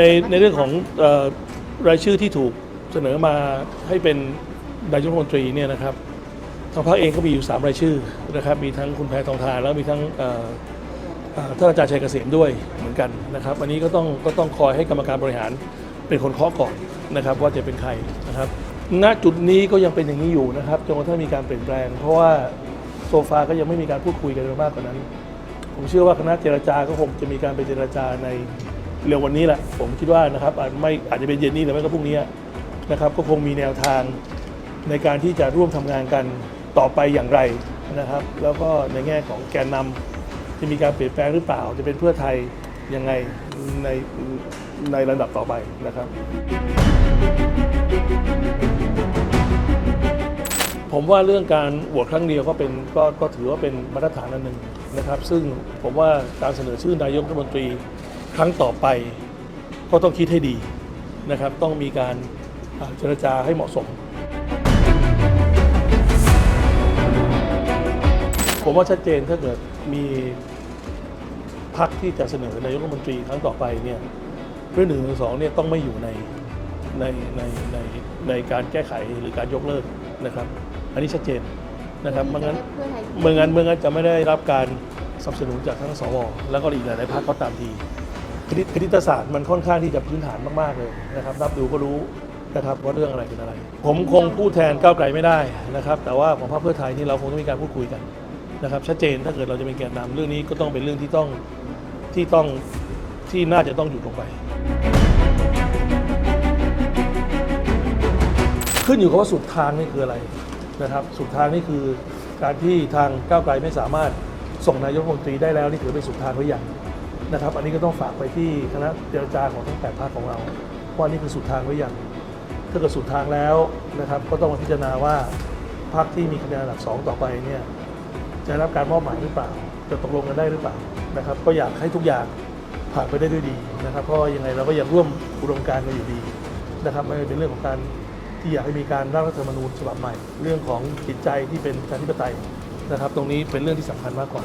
ในในเรื่องของเอ่อรายชื่อที่ถูกเสนอมาให้เป็นนายกรัฐมนตรีเนี่ยนะครับทางพรรคเองก็มีอยู่ 3 รายชื่อนะครับ มีทั้งคุณแพทองทานแล้วมีทั้งเอ่อเอ่อท่านอาจารย์ชัยเกษมด้วยเหมือนกันนะครับ อันนี้ก็ต้องก็ต้องคอยให้กรรมการบริหารเป็นคนเคาะก่อนนะครับ ว่าจะเป็นใครนะครับ ณจุดนี้ก็ยังเป็นอย่างนี้อยู่นะครับจนกระทั่งมีการเปลี่ยนแปลง เพราะว่าโซฟาก็ยังไม่มีการพูดคุยกันมากกว่านั้น ผมเชื่อว่าคณะเจรจาก็คงจะมีการไปเจรจาใน เร็ววันนี้แหละ ผมคิดว่านะครับอาจไม่อาจจะเป็นเย็นนี้หรือไม่ก็พรุ่งนี้นะครับก็คงมีแนวทางในการที่จะร่วมทำงานกันต่อไปอย่างไรนะครับ แล้วก็ในแง่ของแกนนำจะมีการเปลี่ยนแปลงหรือเปล่า จะเป็นเพื่อไทยยังไงในในระดับต่อไปนะครับ ผมว่าเรื่องการโหวตครั้งเดียวก็เป็นก็ก็ถือว่าเป็นมาตรฐานอันหนึ่งนะครับ ซึ่งผมว่าการเสนอชื่อนายกรัฐมนตรี ครั้งต่อไปก็ต้องคิดให้ดีนะครับ ต้องมีการอ่าเจรจาให้เหมาะสม ผมว่าชัดเจนถ้าเกิดมีพักที่จะเสนอนายกรัฐมนตรีครั้งต่อไปเนี่ยเรื่องหนึ่งหรือสองเนี่ยต้องไม่อยู่ในในในในในการแก้ไขหรือการยกเลิกนะครับ อันนี้ชัดเจนนะครับเมื่องั้นเพื่อไทยเมื่องั้นเมื่องั้นจะไม่ได้รับการสนับสนุนจากทั้งสวแล้วก็อีกหลายๆพรรคก็ตามที คณิตคณิตศาสตร์มันค่อนข้างที่จะพื้นฐานมากๆเลยนะครับนับดูก็รู้นะครับว่าเรื่องอะไรเป็นอะไร ผมคงพูดแทนก้าวไกลไม่ได้นะครับ แต่ว่าของพรรคเพื่อไทยนี่เราคงต้องมีการพูดคุยกันนะครับชัดเจนถ้าเกิดเราจะเป็นแกนนำเรื่องนี้ก็ต้องเป็นเรื่องที่ต้องที่ต้องที่น่าจะต้องหยุดลงไป ขึ้นอยู่กับว่าสุดทางนี่คืออะไรนะครับ สุดทางนี่คือการที่ทางก้าวไกลไม่สามารถส่งนายกรัฐมนตรีได้แล้วนี่ถือเป็นสุดทางหรือยัง นะครับ อันนี้ก็ต้องฝากไปที่คณะเจรจาของทั้งแปดภาคของเราว่านี่คือสุดทางหรือยังถ้าเกิดสุดทางแล้วนะครับ ก็ต้องมาพิจารณาว่าพรรคที่มีคะแนนอันดับสองต่อไปเนี่ยจะรับการมอบหมายหรือเปล่า จะตกลงกันได้หรือเปล่านะครับ ก็อยากให้ทุกอย่างผ่านไปได้ด้วยดีนะครับ เพราะยังไงเราก็ยังร่วมอุดมการณ์กันอยู่ดีนะครับไม่ว่าเป็นเรื่องของการที่อยากให้มีการร่างรัฐธรรมนูญฉบับใหม่ เรื่องของจิตใจที่เป็นประชาธิปไตยนะครับ ตรงนี้เป็นเรื่องที่สำคัญมากกว่า